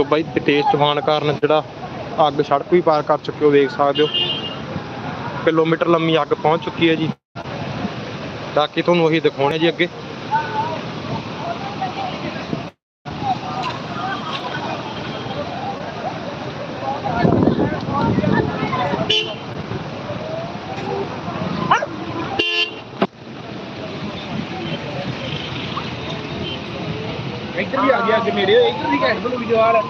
ਸੋ ਬਾਈ ਤੇਜ਼ ਤੂਫਾਨ ਕਾਰਨ ਜਿਹੜਾ ਅੱਗ ਸੜਕ ਵੀ ਪਾਰ ਕਰ ਚੁੱਕੇ ਹੋ ਵੇਖ ਸਕਦੇ ਹੋ। ਕਿਲੋਮੀਟਰ ਲੰਮੀ ਅੱਗ ਪਹੁੰਚ ਚੁੱਕੀ ਹੈ ਜੀ। ਬਾਕੀ ਤੁਹਾਨੂੰ ਉਹੀ ਦਿਖਾਉਣੇ ਜੀ ਅੱਗੇ। ਇੱਧਰ ਵੀ ਆ ਗਿਆ ਅੱਗੇ ਨੇੜੇ, ਇੱਧਰ ਵੀ ਘੈਂਟ ਬਣੂਗੀ ਜਵਾਰ ਆ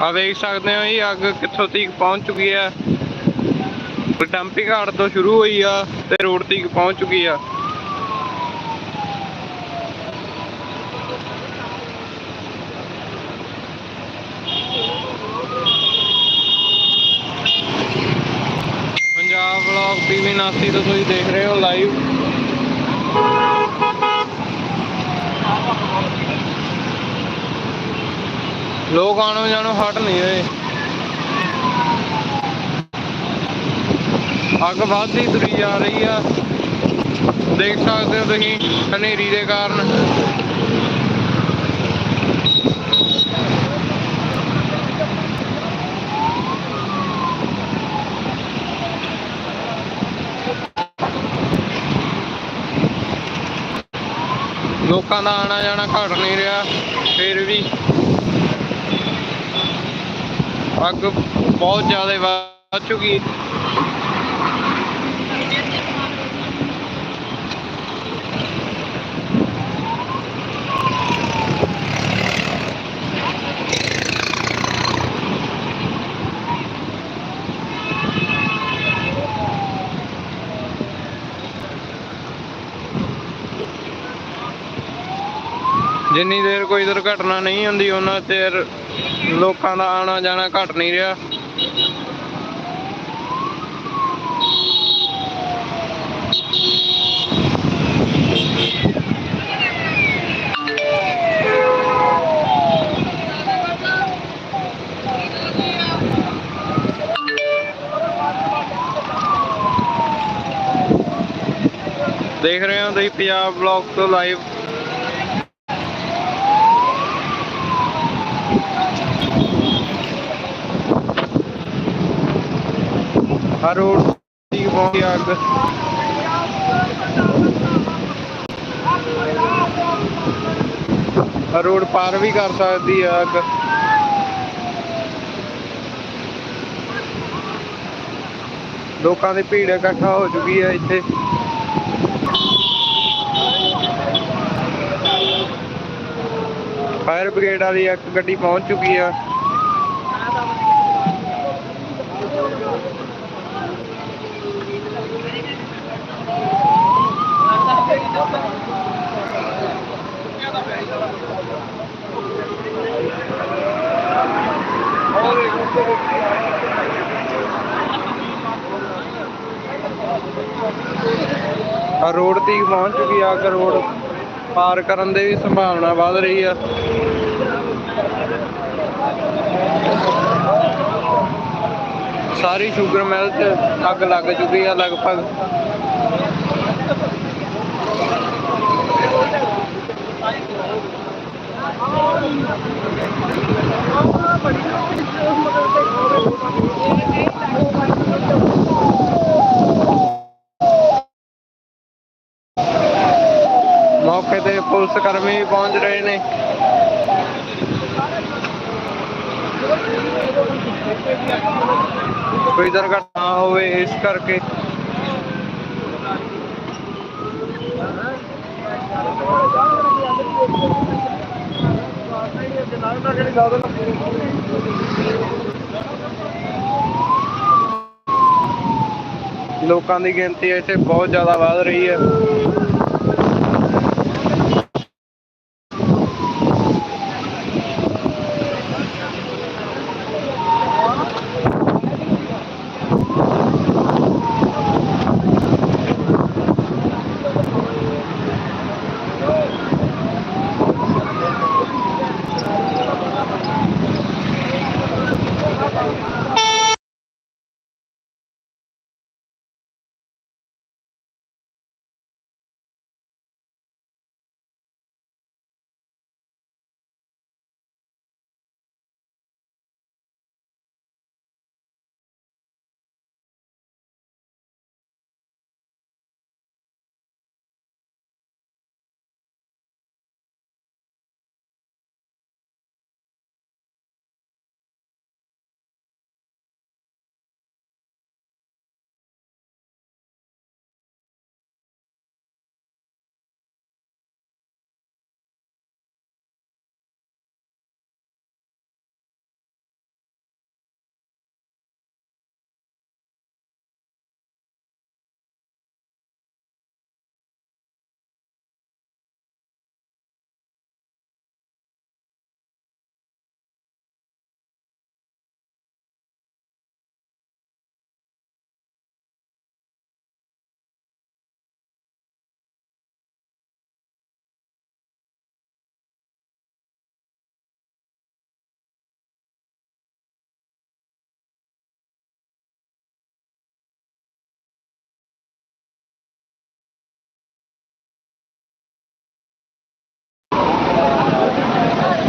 ਆ ਵੇਖ ਸਕਦੇ ਹੋ ਜੀ, ਅੱਗ ਕਿੱਥੋਂ ਤੀਕ ਪਹੁੰਚ ਚੁੱਕੀ ਹੈ ਡੰਪਿੰਗ ਘਾਟ ਤੋਂ ਸ਼ੁਰੂ ਹੋਈ ਆ ਤੇ ਰੋਡ ਤੀਕ ਪਹੁੰਚ ਚੁੱਕੀ ਆ। ਵਲੌਗ ਟੀਵੀ 89 ਤੋਂ ਤੁਸੀਂ ਦੇਖ ਰਹੇ ਹੋ ਲਾਈਵ ਲੋਕ ਆਣੋ ਜਾਣੋ, ਹਟ ਨਹੀਂ ਰਹੇ। ਅੱਗ ਵੱਧਦੀ ਤੁਰੀ ਜਾ ਰਹੀ ਆ। ਦੇਖ ਸਕਦੇ ਹੋ ਤੁਸੀਂ ਹਨੇਰੀ ਦੇ ਕਾਰਨ। ਲੋਕਾਂ ਦਾ ਆਣਾ ਜਾਣਾ ਘਟ ਨਹੀਂ ਰਿਹਾ ਫਿਰ ਵੀ ਅੱਗ ਬਹੁਤ ਜ਼ਿਆਦਾ ਵੱਧ ਚੁੱਕੀ। ਜਿੰਨੀ ਦੇਰ ਕੋਈ ਦੁਰਘਟਨਾ ਨਹੀਂ ਹੁੰਦੀ, ਉਹਨਾਂ ਚਿਰ ਲੋਕਾਂ ਦਾ ਆਣਾ ਜਾਣਾ ਘਟ ਨਹੀਂ ਰਿਹਾ। ਦੇਖ ਰਹੇ ਹੋ ਤੁਸੀਂ ਪੰਜਾਬ ਬਲੌਗ ਤੋਂ ਲਾਈਵ ਹਰ ਰੋਡ ਦੀ ਪਹੁੰਚੀ ਅੱਗ ਹਰ ਰੋਡ ਪਾਰ ਵੀ ਕਰ ਸਕਦੀ ਆ ਅੱਗ। ਲੋਕਾਂ ਦੀ ਭੀੜ ਇਕੱਠਾ ਹੋ ਚੁੱਕੀ ਹੈ ਇੱਥੇ। ਫਾਇਰ ਬ੍ਰਿਗੇਡ ਵਾਲੀ ਇੱਕ ਗੱਡੀ ਪਹੁੰਚ ਚੁੱਕੀ ਆ। ਆ ਰੋਡ ਤੇ ਹੀ ਪਹੁੰਚ ਚੁੱਕੀ ਆ ਅੱਗ ਰੋਡ ਪਾਰ ਕਰਨ ਦੀ ਵੀ ਸੰਭਾਵਨਾ ਵੱਧ ਰਹੀ ਆ। ਸਾਰੀ ਸ਼ੂਗਰ ਮਿਲ 'ਚ ਅੱਗ ਲੱਗ ਚੁੱਕੀ ਆ ਲਗਭਗ। ਮੌਕੇ ਤੇ ਪੁਲਿਸ ਕਰਮੀ ਵੀ ਪਹੁੰਚ ਰਹੇ ਨੇ। ਕੋਈ ਦੁਰਘਟਨਾ ਹੋਵੇ ਇਸ ਕਰਕੇ ਲੋਕਾਂ ਦੀ ਗਿਣਤੀ ਇੱਥੇ ਬਹੁਤ ਜ਼ਿਆਦਾ ਵੱਧ ਰਹੀ ਹੈ।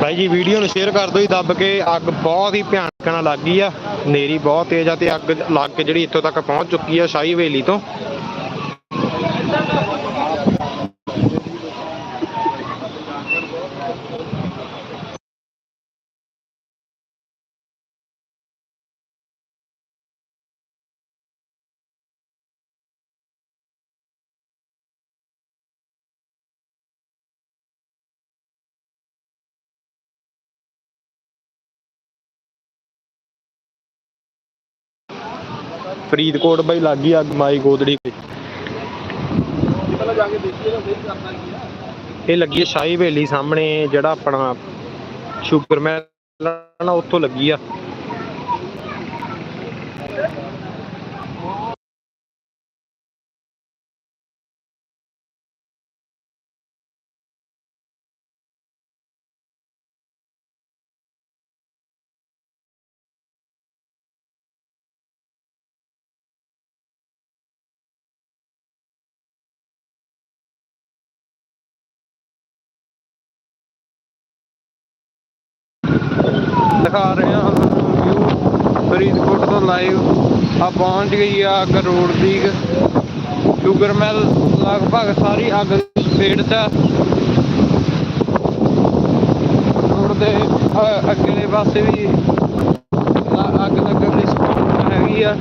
ਭਾਈ ਜੀ, ਵੀਡੀਓ ਨੂੰ ਸ਼ੇਅਰ ਕਰ ਦਿਓ ਜੀ, ਦੱਬ ਕੇ ਅੱਗ ਬਹੁਤ ਹੀ ਭਿਆਨਕ ਨਾਲ ਲੱਗ ਗਈ ਆ। ਨੇਰੀ ਬਹੁਤ ਤੇਜ਼ ਆ ਤੇ ਅੱਗ ਲੱਗ ਕੇ ਜਿਹੜੀ ਇੱਥੋਂ ਤੱਕ ਪਹੁੰਚ ਚੁੱਕੀ ਆ, ਸ਼ਾਹੀ ਹਵੇਲੀ ਤੋਂ। ਫਰੀਦਕੋਟ ਬਾਈ ਲੱਗ ਗਈ ਅੱਗ ਮਾਈ ਗੋਦੜੀ ਤੇ। ਪਹਿਲਾਂ ਆ ਇਹ ਲੱਗੀ ਹੈ ਸ਼ਾਹੀ ਹਵੇਲੀ ਸਾਹਮਣੇ, ਜਿਹੜਾ ਆਪਣਾ ਸ਼ੂਗਰ ਮਿਲ ਨਾ, ਉੱਥੋਂ ਲੱਗੀ ਆ। ਦਿਖਾ ਰਹੇ ਹਾਂ ਵਿਊ ਫਰੀਦਕੋਟ ਤੋਂ ਲਾਈਵ ਆ ਪਹੁੰਚ ਗਈ ਆ ਅੱਗ ਰੋਡ ਦੀ। ਸ਼ੂਗਰ ਮਿਲ ਲਗਭਗ ਸਾਰੀ ਅੱਗ ਪੇੜ ਚ ਰੋਡ ਦੇ ਅ- ਅੱਗਲੇ ਪਾਸੇ ਵੀ ਅੱਗ ਲੱਗਣ ਦੀ ਸੰਭਾਵਨਾ ਹੈਗੀ ਆ।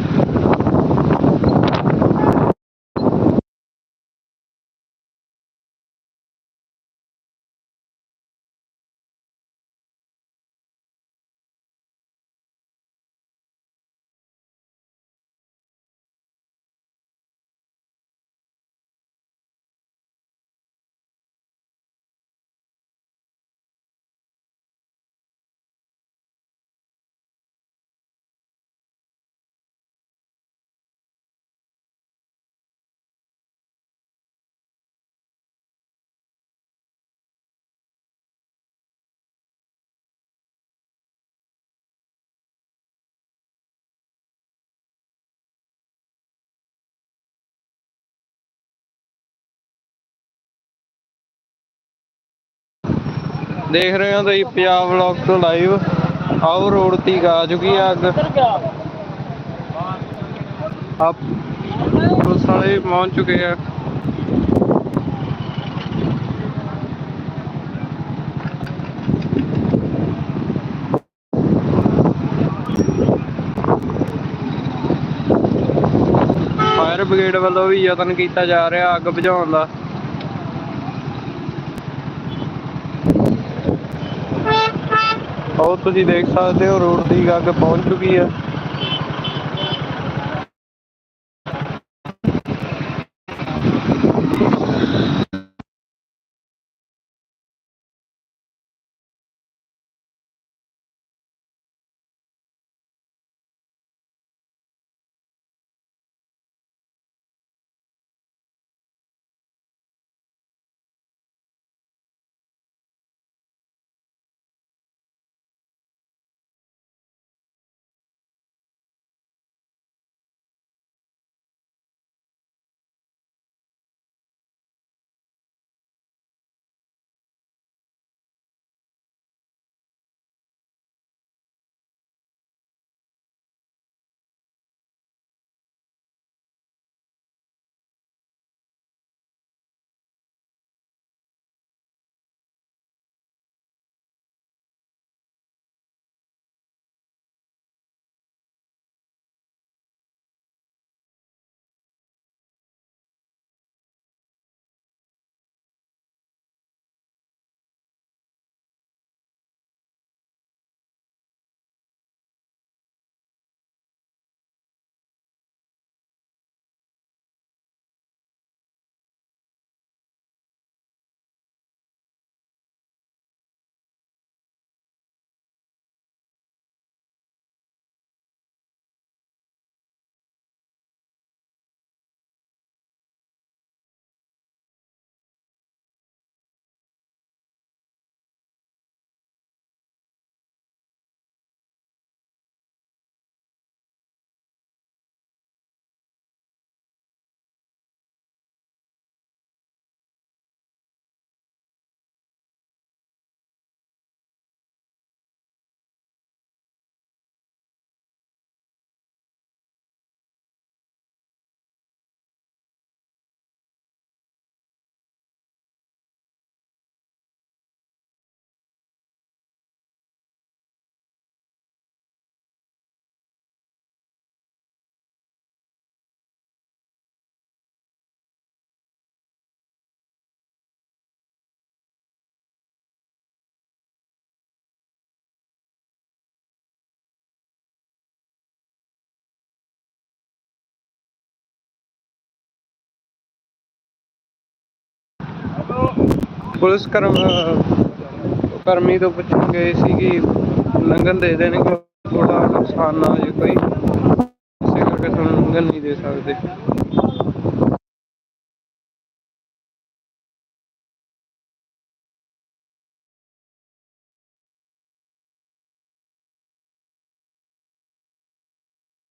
ਦੇਖ ਰਹੇ ਹੋ ਤੁਸੀਂ ਪੰਜਾਬ ਵਲੌਗ ਤੋਂ ਲਾਈਵ ਆਓ ਰੋਡ ਤੇ ਆ ਚੁੱਕੀ ਆ ਅੱਗ। ਆਪ ਪੁਲਿਸ ਵਾਲੇ ਪਹੁੰਚ ਚੁੱਕੇ ਆ। ਫਾਇਰ ਬ੍ਰਿਗੇਡ ਵੱਲੋਂ ਵੀ ਯਤਨ ਕੀਤਾ ਜਾ ਰਿਹਾ ਅੱਗ ਬੁਝਾਉਣ ਦਾ। ਉਹ ਤੁਸੀਂ ਦੇਖ ਸਕਦੇ ਹੋ ਰੋਡ ਦੀ ਅੱਗ ਪਹੁੰਚ ਚੁੱਕੀ ਹੈ। ਪੁਲਿਸ ਕਰਮ, ਕਰਮੀ ਤੋਂ ਪੁੱਛਣ ਗਏ ਸੀ ਕਿ ਲੰਘਣ ਦੇ ਦੇਣਗੇ ਥੋੜਾ ਨੁਕਸਾਨ ਨਾ ਹੋ ਜੇ ਕੋਈ, ਇਸੇ ਕਰਕੇ ਤੁਹਾਨੂੰ ਲੰਘਣ ਨਹੀਂ ਦੇ ਸਕਦੇ।